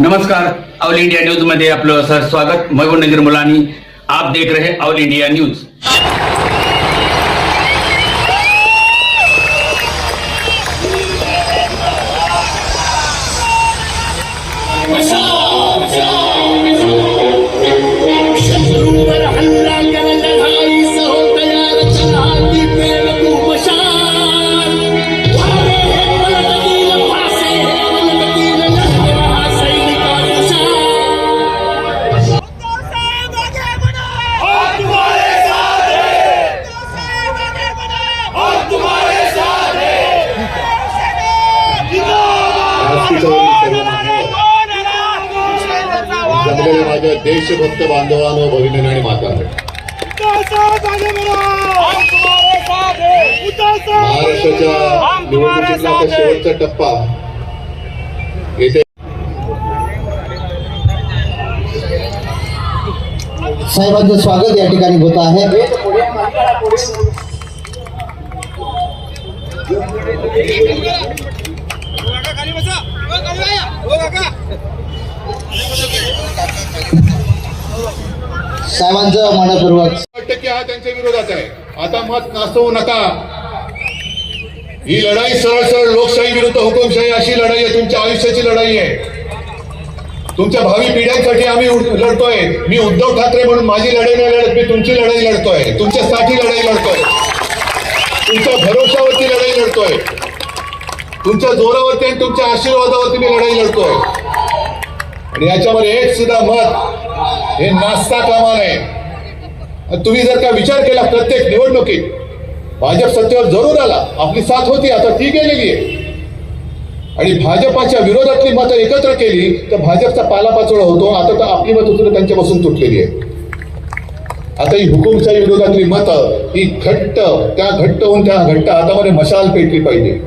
नमस्कार all India news मध्ये आपलं सर स्वागत. मयूर नजीर मुलानी, आप देख रहे ऑल इंडिया न्यूज़. देशभक्त बांधवांनो भगिनी माता टप्पा स्वागत या ठिकाणी होत आहे. साहेबांचं मनपूर्वक. टक्के हा त्यांच्या विरोधात आहे. आता मत नाचवू नका. ही लढाई सरळ सरळ लोकशाही विरुद्ध हुकुमशाही अशी लढाई आहे. तुमच्या आयुष्याची लढाई आहे. तुमच्या भावी पिढ्यांसाठी आम्ही लढतोय. मी उद्धव ठाकरे म्हणून माझी लढाई नाही लढत मी तुमची लढाई लढतोय. तुमच्यासाठी लढाई लढतोय. तुमच्या भरोशावरती लढाई लढतोय. तुमच्या जोरावरती आणि तुमच्या आशीर्वादावरती मी लढाई लढतोय. आणि याच्यामध्ये एक सुद्धा मत हे नास्ता कामा नये तुम्ही जर का विचार केला प्रत्येक निवडणुकीत भाजप सत्तेवर जरूर आला. आपली साथ होती आता ती गेलेली आहे. आणि भाजपाच्या विरोधातली मतं एकत्र केली तर भाजपचा पालापाचोळा होतो. आता तर आपली मतं सुद्धा त्यांच्यापासून तुटलेली आहे आता ही हुकुमशाही विरोधातली मतं ही घट्ट त्या घट्ट होऊन त्या घट्ट हातामध्ये मशाल पेटली पाहिजे.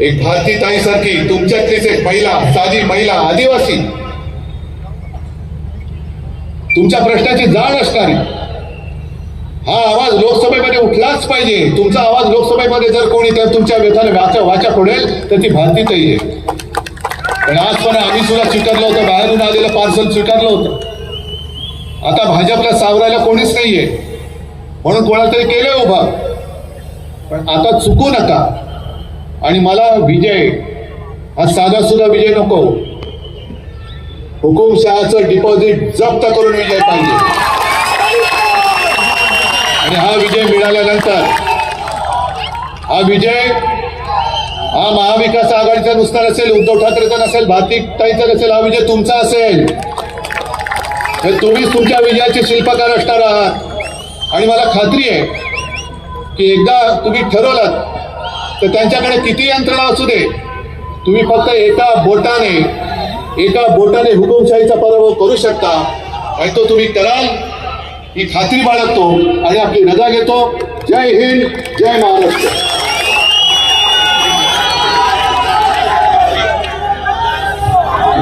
एक भारती ताईसारखी तुमच्यातलीच एक महिला साधी महिला आदिवासी तुमच्या प्रश्नाची जाण असणारी. हा आवाज लोकसभेमध्ये उठलाच पाहिजे. तुमचा आवाज लोकसभेमध्ये जर कोणी तर तुमच्या व्यथाने वाचा वाचा पडेल तर ती भारतीतही आहे. पण आज पण आम्ही सुद्धा स्वीकारलं होतं. बाहेरून आलेलं पार्सल स्वीकारलं होतं. आता भाजपला सावरायला कोणीच नाहीये. म्हणून कोणाला तरी केलंय उभा. पण आता चुकू नका. आणि मला विजय हा साधा सुद्धा विजय नको. हुकुमशहाचं डिपॉझिट जप्त करून विजय पाहिजे. आणि हा विजय मिळाल्यानंतर हा विजय हा महाविकास आघाडीचा नुसता नसेल उद्धव ठाकरेचा नसेल भारती नसेल हा विजय तुमचा असेल. हे तुम्हीच तुमच्या विजयाचे शिल्पकार असणार आहात. आणि मला खात्री आहे की एकदा तुम्ही ठरवलात तर त्यांच्याकडे किती यंत्रणा असू दे तुम्ही फक्त एका बोटाने एका बोटाने हुकुमशाहीचा पराभव करू शकता. आणि तो तुम्ही कराल. ही खात्री बाळगतो आणि आपली रजा घेतो. जय हिंद, जय महाराष्ट्र.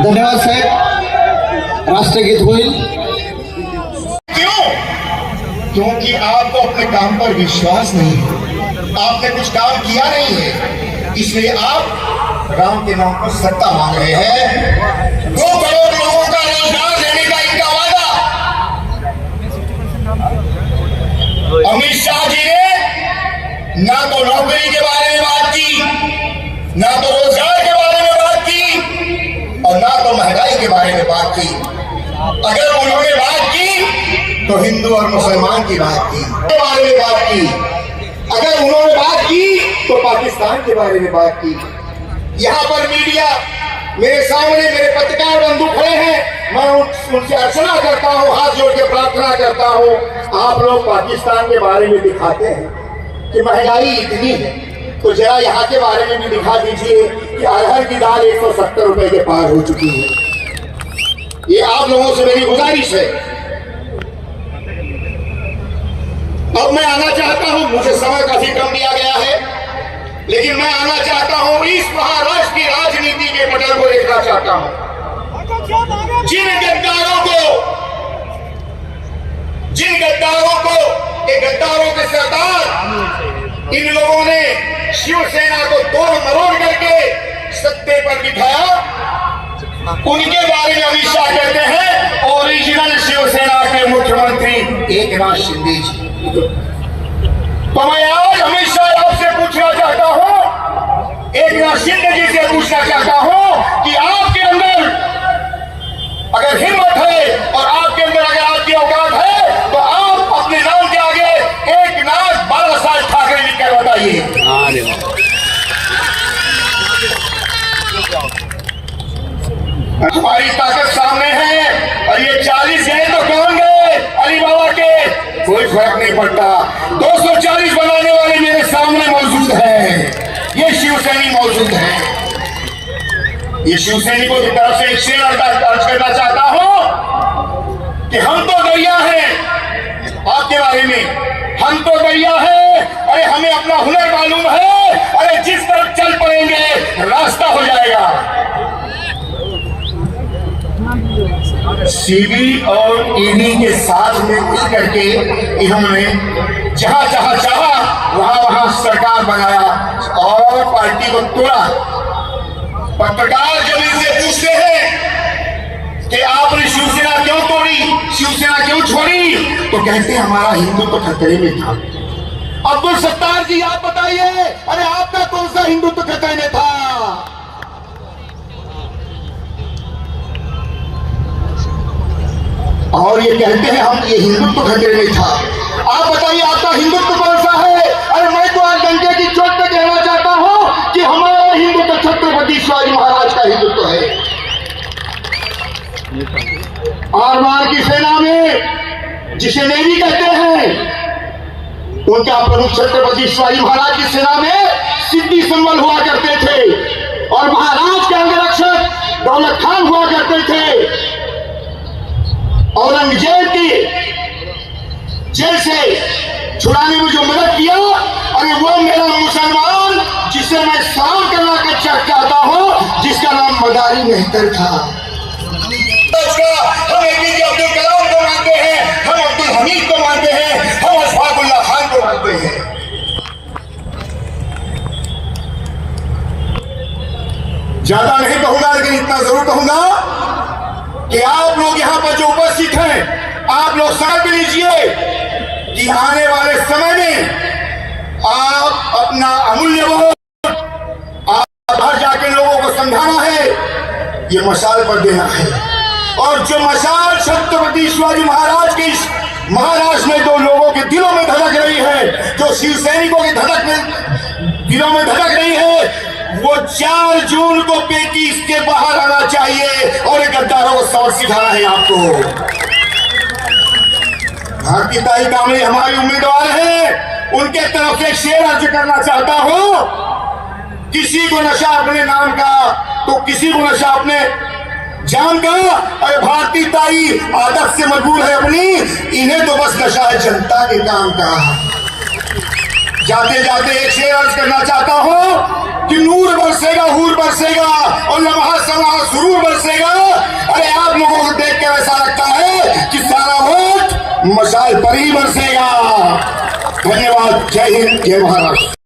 धन्यवाद साहेब. राष्ट्रगीत होईल. क्यों? क्योंकि आपको अपने काम पर विश्वास नहीं है। आपने कुछ काम किया नहीं है। इसलिए आप राम के नाम पर सत्ता मांग रहे हैं। दो करोड़ लोगों का रोज़गार देने का इनका वादा। अमित शाह जी ने ना तो नौकरी के बारे में बात की, ना तो रोज़गार के बारे में बात की, और ना तो महँगाई के बारे में बात की। अगर उन्होंने बात की तो हिंदू और मुसलमान की बात की बारे में बात की। अगर उन्होंने बात की तो पाकिस्तान के बारे में बात की। यहाँ पर मीडिया मेरे सामने मेरे पत्रकार बंधु खड़े हैं। मैं उन- उनसे अर्चना करता हूँ, हाथ जोड़ के प्रार्थना करता हूँ। आप लोग पाकिस्तान के बारे में दिखाते हैं कि महँगाई इतनी है। तो जरा यहाँ के बारे में भी दिखा दीजिए कि अरहर की दाल एक सौ सत्तर रुपए के पार हो चुकी है। ये आप लोगों से मेरी गुजारिश है। अब मैं आना चाहता हूँ, मुझे समय चाहता हूँ। जिन गद्दारों को जिन गद्दारों को ये गद्दारों के सरदार इन लोगों ने शिवसेना को तोड़ मरोड़ करके सत्ते पर बिठाया। उनके बारे में अमित शाह कहते हैं ओरिजिनल शिवसेना के मुख्यमंत्री। एक नाथ शिंदे जी। तो मैं आज अमित शाह आपसे पूछना चाहता हूँ एक नाथ शिंदे जी से पूछना चाहता हूँ कि आपके अंदर अगर हिम्मत है और आपके अंदर अगर आपकी औकात है तो आप अपने नाम के आगे एक नाथ बारह साल ठाकरे लिखकर बताइए। हमारी ताकत सामने है और ये चालीस गए तो कौन गए? अली बाबा के। कोई फ़र्क नहीं पड़ता। 240 बनाने वाले मेरे सामने मौजूद हैं। ये शिवसैनी मौजूद है। ये शिवसैनिकों की तरफ़ से एक शेर अर्ज़ करना चाहता हूँ कि हम तो दरिया है। आपके बारे में, हम तो दरिया है। अरे, हमें अपना हुनर मालूम है। अरे, जिस तरफ़ चल पड़ेंगे, रास्ता हो जाएगा। सीबी और ईडी के साथ में मिल करके इन्होंने जहाँ जहाँ चाहा वहाँ वहाँ सरकार बनाया और पार्टी को तोड़ा। पत्रकार जब इनसे पूछते हैं कि आपने शिवसेना क्यों तोड़ी? शिवसेना क्यों छोड़ी? तो कहते हैं, हमारा हिंदुत्व तो खतरे में था। अब्दुल सत्तार जी, आप बताइए, अरे आपका कौन सा हिंदुत्व तो खतरे में था? और ये कहते हैं, हम, ये हिंदुत्व तो खतरे में था। आप बताइए, आपका हिंदुत्व और मार की सेना में, जिसे नेवी कहते हैं, उनका प्रमुख छत्रपति शिवाजी महाराज की सेना में सिद्धि संबल हुआ करते थे और महाराज के अंगरक्षक दौलत खान हुआ करते थे। औरंगज़ेब की जेल से छुड़ाने में जो मदद किया अरे वो मेरा मुसलमान जिसे मैं सलाम करना कर चाहता हूँ, जिसका नाम मदारी मेहतर था। ज़्यादा नहीं कहूँगा, लेकिन इतना ज़रूर कहूँगा कि आप लोग यहाँ पर जो उपस्थित हैं, आप लोग समझ लीजिए कि आने वाले समय में आप अपना अमूल्य वोट, आप घर जाके लोगों को समझाना है, ये मशाल पर देना है। और जो मशाल छत्रपति शिवाजी महाराज की इस महाराष्ट्र में जो लोगों के दिलों में धड़क रही है, जो शिव सैनिकों के धड़क में, दिलों में धड़क रही है वो चार जून को पैंतीस के बाहर आना चाहिए। और गद्दारों को सबक सिखाना है आपको। भारतीय ताई कामरे हमारे उम्मीदवार हैं। उनके तरफ़ से शेर अर्ज़ करना चाहता हूँ। किसी को नशा अपने नाम का तो किसी को नशा अपने जान का। अरे भारतीय ताई आदत से मजबूर है अपनी। इन्हें तो बस नशा है जनता के काम का। जाते जाते एक शेर अर्ज़ करना चाहता हूँ कि नूर बरसेगा, हूर बरसेगा और लम्हा समा सुरूर बरसेगा। अरे आप लोगों को देख कर ऐसा लगता है कि सारा वोट मशाल पर ही बरसेगा। धन्यवाद। जय हिंद, जय महाराष्ट्र।